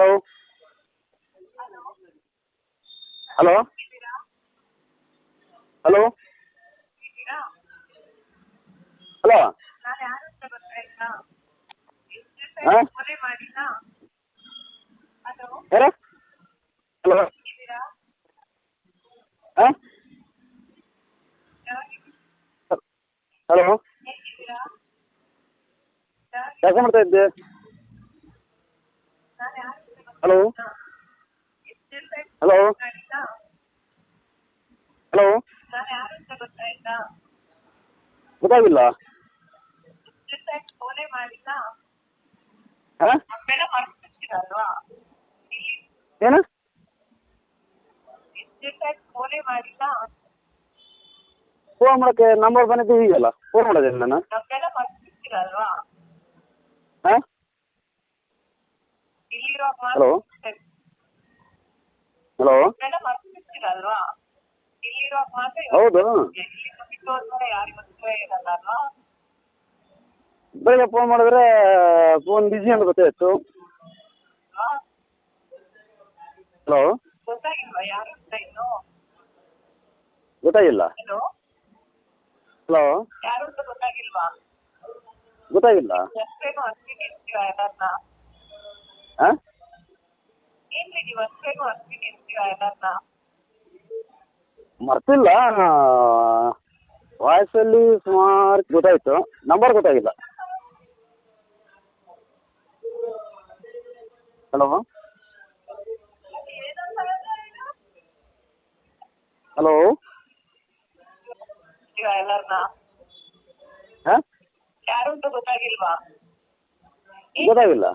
Hello hello hello hello ಹಾಂ ಯಾರು hello ಹಾಂ ಹಲೋ ಕೆಲಸ ಮಾಡ್ತಾ ಇದ್ದೆ? ಹಲೋ ಹಲೋ ಹಲೋ ಗೊತ್ತಾಗಿಲ್ಲ? ಏನು? ಫೋನ್ ಮಾಡೋಕ್ಕೆ ನಂಬರ್ ಬಂದಿದ್ದು ಹೀಗಲ್ಲ. ಫೋನ್ ಮಾಡೋದೇನು ನಾನು? ಹಲೋ? ಹಲೋ? ಹೌದು? ಬೆಳಿಗ್ಗೆ ಫೋನ್ ಮಾಡಿದ್ರೆ ಫೋನ್ ಬಿಜಿ ಅಂತ ಗೊತ್ತಾಯ್ತು? ಹಲೋ? ಗೊತ್ತಾಗಿಲ್ಲ. ಹಲೋ? ಹಲೋ? ಯಾರು ಗೊತ್ತಾಗಿಲ್ವಾ? ಗೊತ್ತಾಗಿಲ್ಲ. ಹಾಂ ಏನ್ರಿ ನೀವು ಎಲ್ಲರನ್ನ ಮರ್ತಿಲ್ಲ ವಾಯ್ಸಲ್ಲಿ ಸುಮಾರು ಗೊತ್ತಾಯ್ತು ನಂಬರ್ ಗೊತ್ತಾಗಿಲ್ಲ. ಹಲೋ? ಹಲೋ? ಹಾಂ? ಯಾರು ಅಂತ ಗೊತ್ತಾಗಿಲ್ವಾ? ಗೊತ್ತಾಗಿಲ್ಲ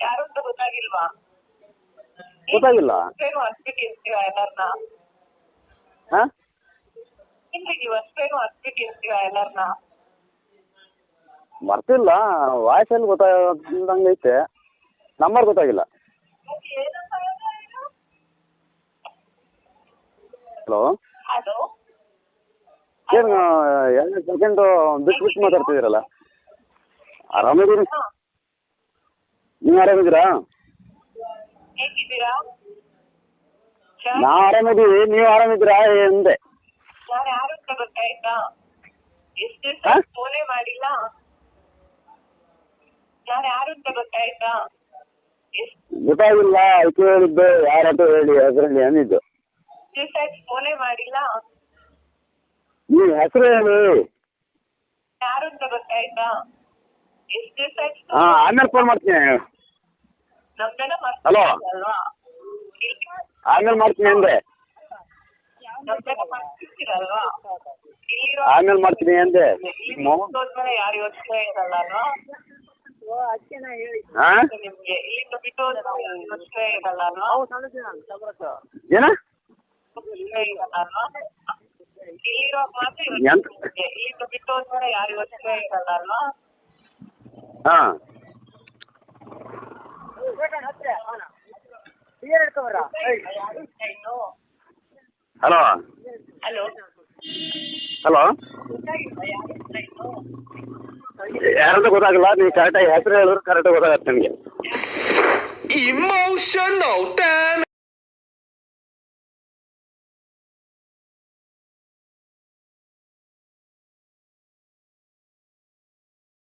ಯಾರು ಅಂತ ಗೊತ್ತಾಗಿಲ್ವಾ? ಗೊತ್ತಾಗಿಲ್ಲ. ಏನು ಹಸ್ಬಿಟ್ಟು ಇರ್ತೀರಾ ಎಲ್ಲರನ್ನ ಹಾಂ? ಏನ್ರಿ ನೀವು ಅಷ್ಟೇನು ಹಸ್ಬಿಟ್ಟು ಇರ್ತೀರಾ ಎಲ್ಲರನ್ನ ಮರ್ತಿಲ್ಲ ವಾಯ್ಸಲ್ಲಿ ಗೊತ್ತಾಗಂಗೆ ಐತೆ. ನಂಬರ್ ಗೊತ್ತಾಗಿಲ್ಲ. ಹಲೋ ಹಲೋ ಏನು ಎರಡು ಸೆಕೆಂಡ್ ಬಿಟ್ಟು ಬಿಟ್ಟು ಮಾತಾಡ್ತಿದ್ದೀರಲ್ಲ? ಆರಾಮಿದ್ದೀರಿ? ನೀವು ಆರಾಮಿದ್ದೀರಾ? ಹೇಗಿದ್ದೀರಾ? ನಾ ಆರಾಮಿದ್ದೀವಿ ನೀವು ಆರಾಮಿದ್ದೀರಾ? ಎಂದೆ ನಾನು ಯಾರು ಅಂತ ಗೊತ್ತಾಯ್ತಾ ಎಷ್ಟು ಹಾ? ಫೋನೇ ಮಾಡಿಲ್ಲ? ನಾನು ಗೊತ್ತಾಯ್ತಾ ಗೊತ್ತಾಗಿಲ್ಲ ಕೇಳಿದ್ದು ಹೇಳಿದ್ದು ಯಾರಂತ ಹೇಳಿ ಅದರಲ್ಲಿ ಅಂದಿದ್ದು ದಿವಸ ಫೋನೇ ಮಾಡಿಲ್ಲ? ನೀವು ಹೆಸರು ಹೇಳಿ. ಯಾರು ಅಂತ ಗೊತ್ತಾಯ್ತಾ ಎಷ್ಟು ದಿವಸ ಹಾಂ ಆಮೇಲೆ ಫೋನ್ ಮಾಡ್ತೀನಿ. ಹಲೋ? ಅಲ್ವಾ? ಆಮೇಲೆ ಮಾಡ್ತೀನಿ ಅಂದೆ ಆಮೇಲೆ ಮಾಡ್ತೀನಿ ಅಂದೆ ಹೋದ್ಮೇಲೆ ಯಾರು ಯೋಚನೆ ಇರಲ್ಲ ಅಲ್ವಾ? ಹಾಂ ನಿಮ್ಗೆ ಇಲ್ಲಿಂದ ಬಿಟ್ಟು ಹೋದ್ಮೇಲೆ ಯಾರು ಯೋಚನೆ ಇರಲ್ಲ ಅಲ್ವಾ? ಏನ? ಎಂತ? ಯೋಚ್ನೆ ಹಲೋ ಹಲೋ. ಯಾರಂತ ಗೊತ್ತಾಗಲ್ಲ ನೀವು ಕರೆಕ್ಟಾಗಿ ಹೆಸರು ಹೇಳಿದ್ರೆ ಕರೆಕ್ಟ್ ಗೊತ್ತಾಗತ್ತೆ ನನಗೆ ಇಮೋಷನ್ damage.